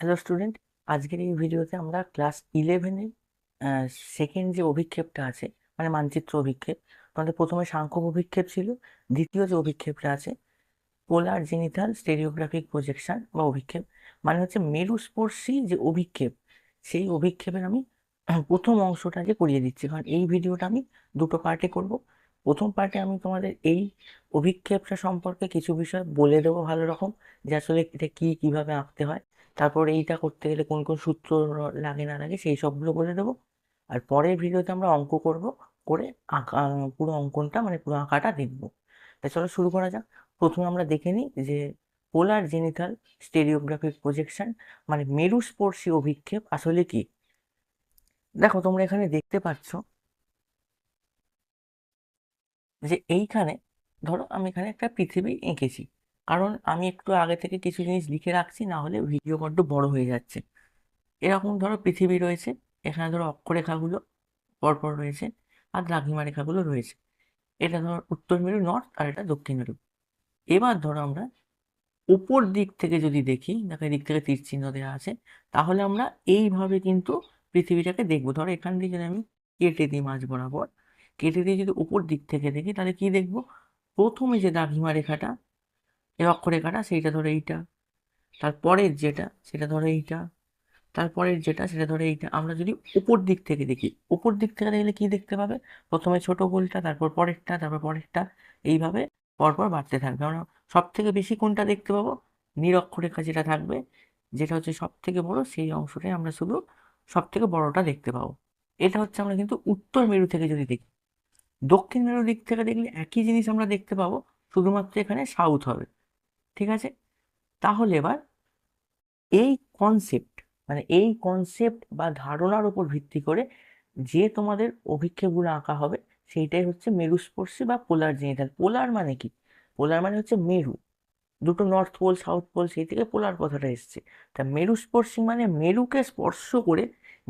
Hello student আজকের এই ভিডিওতে আমরা ক্লাস ইলেভেনের সেকেন্ড যে অভিক্ষেপটা আছে মানে মানচিত্র অভিক্ষেপ, তোমাদের প্রথমে সাংখ্যক অভিক্ষেপ ছিল, দ্বিতীয় যে অভিক্ষেপটা আছে পোলার জেনিথাল স্টেরিওগ্রাফিক প্রজেকশন বা অভিক্ষেপ মানে হচ্ছে মেরুস্পর্শী যে অভিক্ষেপ, সেই অভিক্ষেপের আমি প্রথম অংশটা যে করিয়ে দিচ্ছি। কারণ এই ভিডিওটা আমি দুটো পার্টে করব। প্রথম পার্টে আমি তোমাদের এই অভিক্ষেপটা সম্পর্কে কিছু বিষয় বলে দেবো ভালো রকম, যে আসলে এটা কী, কীভাবে আঁকতে হয়। তারপর এইটা করতে গেলে কোন কোন সূত্র লাগে, না লাগে সেই সবগুলো বলে দেবো। আর পরের ভিডিওতে আমরা অঙ্ক করব, করে আঁকা, পুরো অঙ্কনটা মানে পুরো আঁকাটা দেখব। তাই চলো শুরু করা যাক। প্রথমে আমরা দেখে নিই যে পোলার জেনিথাল স্টেরিওগ্রাফিক প্রজেকশন মানে মেরুস্পর্শী অভিক্ষেপ আসলে কি? দেখো, তোমরা এখানে দেখতে পাচ্ছ যে এইখানে, ধরো আমি এখানে একটা পৃথিবী এঁকেছি। কারণ আমি একটু আগে থেকে কিছু জিনিস লিখে রাখছি, না হলে ভিডিও বড্ড বড় হয়ে যাচ্ছে। এরকম ধরো পৃথিবী রয়েছে, এখানে ধরো অক্ষরেখাগুলো পরপর রয়েছে আর দ্রাঘিমা রেখাগুলো রয়েছে। এটা ধরো উত্তর মেরু নর্থ আর এটা দক্ষিণ মেরু। এবার ধরো আমরা উপর দিক থেকে যদি দেখি, দেখো দিক থেকে তীর চিহ্ন দেওয়া আছে, তাহলে আমরা এইভাবে কিন্তু পৃথিবীটাকে দেখব। ধরো এখান থেকে যদি আমি কেটে দিই মাঝ বরাবর, কেটে দিয়ে যদি উপর দিক থেকে দেখি, তাহলে কি দেখব? প্রথমে যে দ্রাঘিমা রেখাটা এই অক্ষরেখাটা সেইটা ধরো এইটা। তারপরের যেটা, সেটা ধরো এইটা। তারপরের যেটা, সেটা ধরো এইটা। আমরা যদি উপর দিক থেকে দেখি, উপর দিক থেকে দেখলে কি দেখতে পাবে? প্রথমে ছোট গোলটা তারপর পরেরটা তারপর পরেরটা, এইভাবে পরপর বাড়তে থাকবে। আমরা সব থেকে বেশি কোনটা দেখতে পাবো? নিরক্ষরেখা যেটা থাকবে, যেটা হচ্ছে সব থেকে বড়, সেই অংশটাই আমরা শুধু সব থেকে বড়টা দেখতে পাবো। এটা হচ্ছে আমরা কিন্তু উত্তর মেরু থেকে যদি দেখি, দক্ষিণ মেরু দিক থেকে দেখলে একই জিনিস আমরা দেখতে পাবো, শুধুমাত্র এখানে সাউথ হবে। ঠিক আছে? তাহলে এবার এই কনসেপ্ট মানে এই কনসেপ্ট বা ধারণার উপর ভিত্তি করে যে তোমাদের অভিক্ষেপগুলো আঁকা হবে, সেইটাই হচ্ছে মেরুস্পর্শী বা পোলার জেনিটাল পোলার মানে কি? পোলার মানে হচ্ছে মেরু। দুটো নর্থ পোল সাউথ পোল সেই থেকে পোলার কথাটা এসছে। তা মেরুস্পর্শী মানে মেরুকে স্পর্শ করে,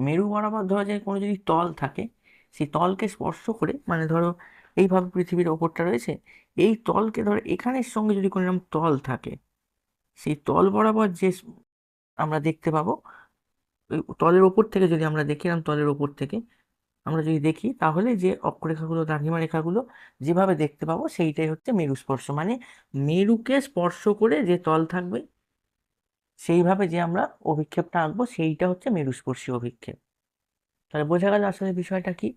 মেরু বরাবর ধরা যায় কোনো যদি তল থাকে, সেই তলকে স্পর্শ করে মানে ধরো এইভাবে পৃথিবীর ওপরটা রয়েছে, এই তলকে ধরো এখানের সঙ্গে যদি কোনো এরকম তল থাকে, সেই তল বরাবর যে আমরা দেখতে পাবো তলের ওপর থেকে যদি আমরা দেখি এরকম তলের ওপর থেকে আমরা যদি দেখি, তাহলে যে অক্ষরেখাগুলো, দ্রাঘিমা রেখাগুলো যেভাবে দেখতে পাবো, সেইটাই হচ্ছে মেরুস্পর্শ। মানে মেরুকে স্পর্শ করে যে তল থাকবে, সেইভাবে যে আমরা অভিক্ষেপটা আঁকবো, সেইটা হচ্ছে মেরুস্পর্শী অভিক্ষেপ। তাহলে বোঝা গেল আসলে বিষয়টা কি?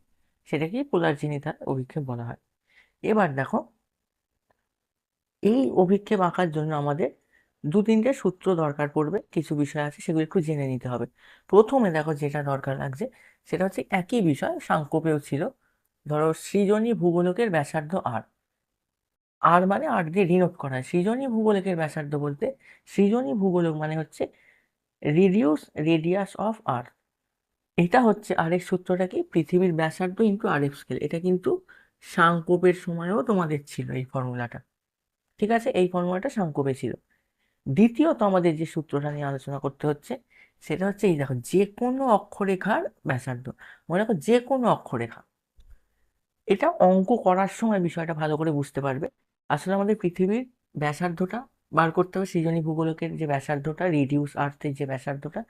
সেটাকে পোলার জেনিথাল অভিক্ষেপ বলা হয়। এবার দেখো, এই অভিক্ষেপ আঁকার জন্য আমাদের দু তিনটে সূত্র দরকার পড়বে, কিছু বিষয় আছে সেগুলো একটু জেনে নিতে হবে। প্রথমে দেখো যেটা দরকার লাগছে, সেটা হচ্ছে একই বিষয় সাংকোপেও ছিল, ধরো সৃজনী ভূগোলকের ব্যাসার্ধ আর আর মানে আর দিয়ে ডিনোট করা হয়। সৃজনী ভূগোলকের ব্যাসার্ধ বলতে, সৃজনী ভূগোলক মানে হচ্ছে রিডিউস রেডিয়াস অফ আর্থ এটা হচ্ছে আরেক সূত্রটা কি? পৃথিবীর ব্যাসার্ধ ইন্টু আরেক স্কেল এটা কিন্তু সাংকোপের সময়ও তোমাদের ছিল এই ফর্মুলাটা। ঠিক আছে? এই ফর্মুলাটা সাংকোপে ছিল। দ্বিতীয়ত আমাদের যে সূত্রটা নিয়ে আলোচনা করতে হচ্ছে, সেটা হচ্ছে এই দেখো, যে কোনো অক্ষরেখার ব্যাসার্ধ। মনে রাখো, যে কোনো অক্ষরেখা। এটা অঙ্ক করার সময় বিষয়টা ভালো করে বুঝতে পারবে। আসলে আমাদের পৃথিবীর ব্যাসার্ধটা বার করতে হবে সৃজনী ভূগোলকের যে ব্যাসার্ধটা রিডিউস আর্থের যে ব্যাসার্ধটা,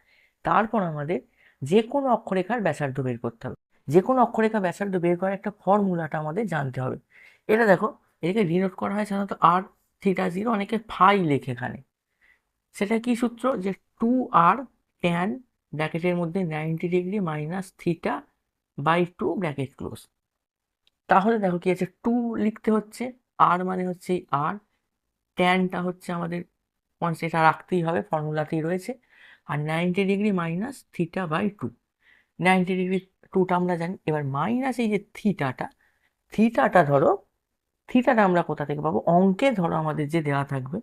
তারপর আমাদের যে কোনো অক্ষরেখার ব্যাসার্ধ বের করতে হবে। যে কোনো অক্ষরেখা ব্যাসার্ধ বের করার একটা ফর্মুলাটা আমাদের জানতে হবে। এটা দেখো, এটাকে ডিনোট করা হয় সাধারণত আর থিটা জিরো অনেকে ফাই লেখে এখানে। সেটা কি সূত্র? যে টু আর ট্যান ব্র্যাকেটের মধ্যে ninety degree minus theta by two bracket close তাহলে দেখো কি আছে? টু লিখতে হচ্ছে আর মানে হচ্ছে আর ট্যানটা হচ্ছে আমাদের সেটা রাখতেই হবে, ফর্মুলাতেই রয়েছে। আর ninety degree minus theta by two ninety degree টুটা আমরা জানি, এবার মাইনাস এই যে থিটাটা থিটাটা ধরো থিটাটা আমরা কোথা থেকে পাবো? অঙ্কে ধরো আমাদের যে দেওয়া থাকবে,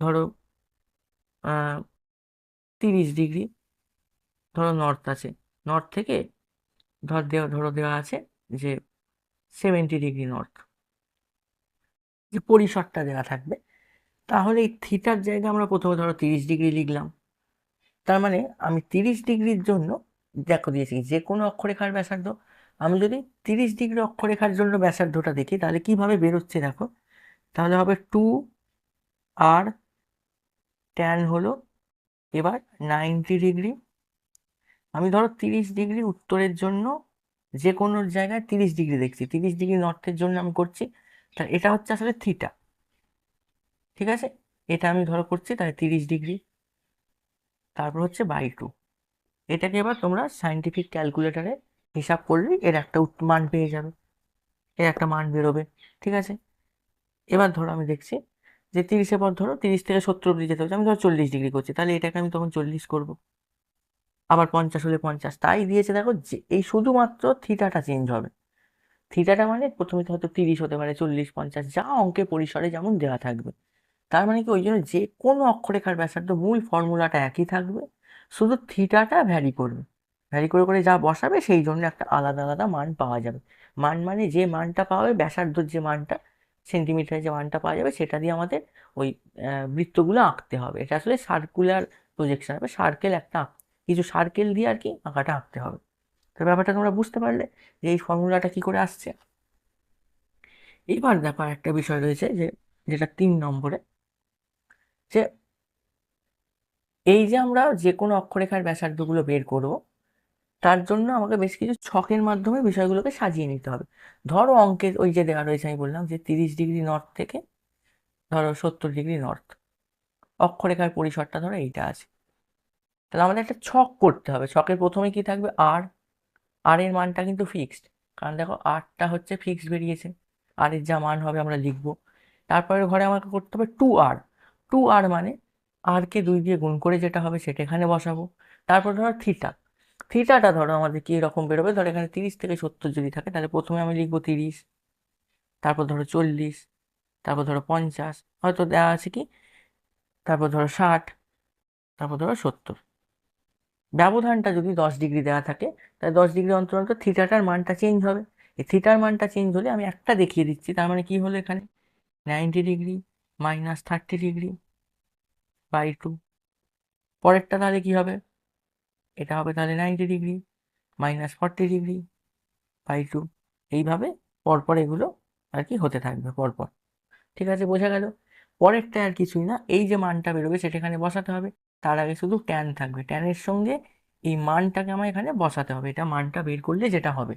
ধরো তিরিশ ডিগ্রি ধরো নর্থ আছে। নর্থ থেকে ধর দেওয়া, ধরো দেওয়া আছে যে সেভেন্টি ডিগ্রি নর্থ যে পরিসরটা দেওয়া থাকবে, তাহলে এই থিটার জায়গায় আমরা প্রথমে ধরো তিরিশ ডিগ্রি লিখলাম। তার মানে আমি তিরিশ ডিগ্রির জন্য, দেখো দিয়েছি যে কোনো অক্ষরেখার ব্যাসার্ধ, আমি যদি তিরিশ ডিগ্রি অক্ষরেখার জন্য ব্যাসার্ধটা দেখি, তাহলে কীভাবে বেরোচ্ছে দেখো? তাহলে হবে টু আর ট্যান হলো এবার নাইনটি ডিগ্রি। আমি ধরো তিরিশ ডিগ্রি উত্তরের জন্য যে কোনো জায়গায় তিরিশ ডিগ্রি দেখছি, তিরিশ ডিগ্রি নর্থের জন্য আমি করছি তাহলে এটা হচ্ছে আসলে থিটা, ঠিক আছে? এটা আমি ধরো করছি, তাহলে তিরিশ ডিগ্রি। তারপর হচ্ছে বাই টু এটাকে এবার তোমরা সাইন্টিফিক ক্যালকুলেটারে হিসাব করলেই এর একটা মান পেয়ে যাবে। এর একটা মান বেরোবে, ঠিক আছে? এবার ধরো আমি দেখছি যে তিরিশের পর ধরো তিরিশ থেকে সত্তর অব্দি যেতে হচ্ছে। আমি ধরো চল্লিশ ডিগ্রি করছি, তাহলে এটাকে আমি তখন চল্লিশ করব। আবার পঞ্চাশ হলে পঞ্চাশ, তাই দিয়েছে দেখো যে এই শুধুমাত্র থিটাটা চেঞ্জ হবে। থিটাটা মানে প্রথমে হয়তো তিরিশ হতে পারে, চল্লিশ, পঞ্চাশ, যা অঙ্কে পরিসরে যেমন দেওয়া থাকবে। তার মানে কি ওই জন্য যে কোনো অক্ষরেখার ব্যাসার্ধ মূল ফর্মুলাটা একই থাকবে, শুধু থিটাটা ভ্যারি করবে। ভ্যারি করে করে যা বসাবে সেই জন্য একটা আলাদা আলাদা মান পাওয়া যাবে। মান মানে যে মানটা পাওয়া যাবে, ব্যাসার্ধর যে মানটা সেন্টিমিটারে যে মানটা পাওয়া যাবে, সেটা দিয়ে আমাদের ওই বৃত্তগুলো আঁকতে হবে। এটা আসলে সার্কুলার প্রজেকশন হবে সার্কেল একটা কিছু সার্কেল দিয়ে আর কি আঁকাটা আঁকতে হবে। তো ব্যাপারটা তোমরা বুঝতে পারলে যে এই ফর্মুলাটা কি করে আসছে। এবার ব্যাপার একটা বিষয় রয়েছে যে, যেটা তিন নম্বরে যে এই যে আমরা যে কোনো অক্ষরেখার ব্যাসার্ধগুলো বের করব, তার জন্য আমাকে বেশ কিছু ছকের মাধ্যমে বিষয়গুলোকে সাজিয়ে নিতে হবে। ধরো অঙ্কের ওই যে দেওয়া রয়েছে, আমি বললাম যে তিরিশ ডিগ্রি নর্থ থেকে, ধরো সত্তর ডিগ্রি নর্থ। অক্ষরেখার পরিসরটা ধরো এইটা আছে। তাহলে আমাদের একটা ছক করতে হবে। ছকের প্রথমে কি থাকবে? আর। আর এর মানটা কিন্তু ফিক্সড। কারণ দেখো, আরটা হচ্ছে ফিক্সড বেরিয়েছে। আর এর যা মান হবে আমরা লিখব। তারপরে ঘরে আমাকে করতে হবে টু আর। টু আর মানে আরকে দুই দিয়ে গুণ করে যেটা হবে সেটা এখানে বসাবো। তারপর ধরো থিটা থিটাটা ধরো আমাদের কী রকম বেরোবে? ধরো এখানে তিরিশ থেকে সত্তর যদি থাকে, তাহলে প্রথমে আমি লিখব তিরিশ, তারপর ধরো চল্লিশ, তারপর ধরো পঞ্চাশ, হয়তো দেওয়া আছে কি? তারপর ধরো ষাট, তারপর ধরো সত্তর। ব্যবধানটা যদি দশ ডিগ্রি দেওয়া থাকে, তাহলে দশ ডিগ্রি অন্তর অন্তর থিটাটার মানটা চেঞ্জ হবে। এই থিটার মানটা চেঞ্জ হলে আমি একটা দেখিয়ে দিচ্ছি, তার মানে কি হলো এখানে? Ninety degree. Minus thirty degree by two পরেরটা তাহলে কি হবে? এটা হবে তাহলে ninety degree minus forty degree by two এইভাবে পরপর এগুলো আর কি হতে থাকবে পরপর। ঠিক আছে, বোঝা গেল? পরেরটা আর কিছুই না। এই যে মানটা বেরোবে সেটা এখানে বসাতে হবে। তার আগে শুধু ট্যান থাকবে। ট্যানের সঙ্গে এই মানটাকে আমার এখানে বসাতে হবে। এটা মানটা বের করলে যেটা হবে।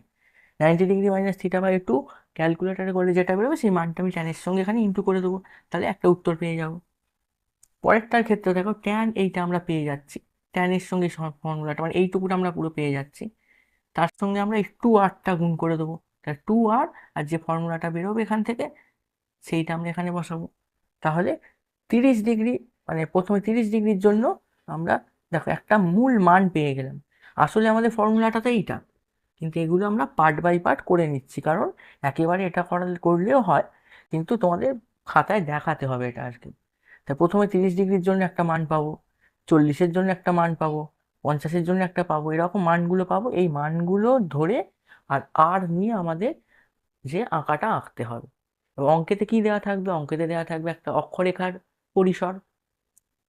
Ninety degree minus theta by two ক্যালকুলেটারে করে যেটা বেরোবে সেই মানটা আমি ট্যানের সঙ্গে এখানে ইন্টু করে দেবো। তাহলে একটা উত্তর পেয়ে যাব। পরেরটার ক্ষেত্রে দেখো ট্যান এইটা আমরা পেয়ে যাচ্ছি। ট্যানের সঙ্গে ফর্মুলাটা মানে এইটুকুটা আমরা পুরো পেয়ে যাচ্ছি। তার সঙ্গে আমরা এই টু আরটা গুণ করে দেবো। তাহলে টু আর আর যে ফর্মুলাটা বেরোবে এখান থেকে, সেইটা আমরা এখানে বসাবো। তাহলে তিরিশ ডিগ্রি মানে প্রথমে তিরিশ ডিগ্রির জন্য আমরা দেখো একটা মূল মান পেয়ে গেলাম। আসলে আমাদের ফর্মুলাটা তো এইটা। কিন্তু এগুলো আমরা পার্ট বাই পার্ট করে নিচ্ছি। কারণ একেবারে এটা করা করলেও হয়, কিন্তু তোমাদের খাতায় দেখাতে হবে এটা আর কি। তা প্রথমে তিরিশ ডিগ্রির জন্য একটা মান পাবো, চল্লিশের জন্য একটা মান পাবো, পঞ্চাশের জন্য একটা পাবো, এরকম মানগুলো পাবো। এই মানগুলো ধরে আর আর নিয়ে আমাদের যে আঁকাটা আঁকতে হবে। এবং অঙ্কেতে কী দেওয়া থাকবে? অঙ্কেতে দেওয়া থাকবে একটা অক্ষরেখার পরিসর।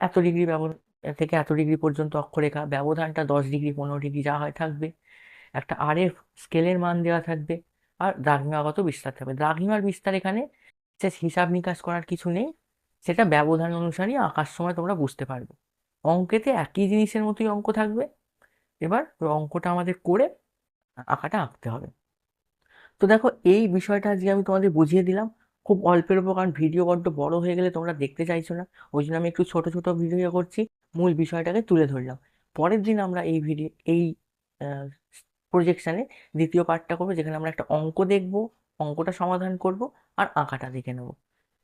এত ডিগ্রি ব্যবধান থেকে এত ডিগ্রি পর্যন্ত অক্ষরেখা, ব্যবধানটা দশ ডিগ্রি, পনেরো ডিগ্রি যা হয় থাকবে। একটা আর এর স্কেলের মান দেওয়া থাকবে। আর দ্রাঘিমাগত বিস্তার থাকবে? দ্রাঘিমার বিস্তার এখানে সে হিসাব নিকাশ করার কিছু নেই। সেটা ব্যবধান অনুসারেই আঁকার সময় তোমরা বুঝতে পারবে। অঙ্কেতে একই জিনিসের মতোই অঙ্ক থাকবে। এবার ওই অঙ্কটা আমাদের করে আঁকাটা আঁকতে হবে। তো দেখো, এই বিষয়টা আজকে আমি তোমাদের বুঝিয়ে দিলাম। খুব অল্পের উপর, কারণ ভিডিও বড্ড বড় হয়ে গেলে তোমরা দেখতে চাইছো না। ওই জন্য আমি একটু ছোট ছোট ভিডিও করছি। মূল বিষয়টাকে তুলে ধরলাম। পরের দিন আমরা এই ভিডিও, এই প্রজেকশানে দ্বিতীয় পার্টটা করব, যেখানে আমরা একটা অঙ্ক দেখব, অঙ্কটা সমাধান করব আর আঁকাটা দেখে নেব।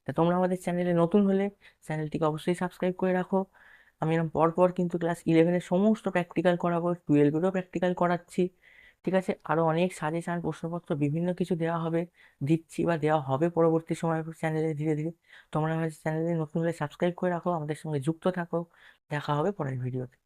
তা তোমরা আমাদের চ্যানেলে নতুন হলে চ্যানেলটিকে অবশ্যই সাবস্ক্রাইব করে রাখো। আমি এরকম পরপর কিন্তু ক্লাস ইলেভেনের সমস্ত প্র্যাকটিক্যাল করাবো টুয়েলভেরও প্র্যাকটিক্যাল করাচ্ছি। ঠিক আছে? আরও অনেক সাজেশান প্রশ্নপত্র, বিভিন্ন কিছু দেওয়া হবে, দিচ্ছি বা দেওয়া হবে পরবর্তী সময় চ্যানেলে ধীরে ধীরে। তোমরা আমাদের চ্যানেলে নতুন হলে সাবস্ক্রাইব করে রাখো, আমাদের সঙ্গে যুক্ত থাকো। দেখা হবে পরের ভিডিওতে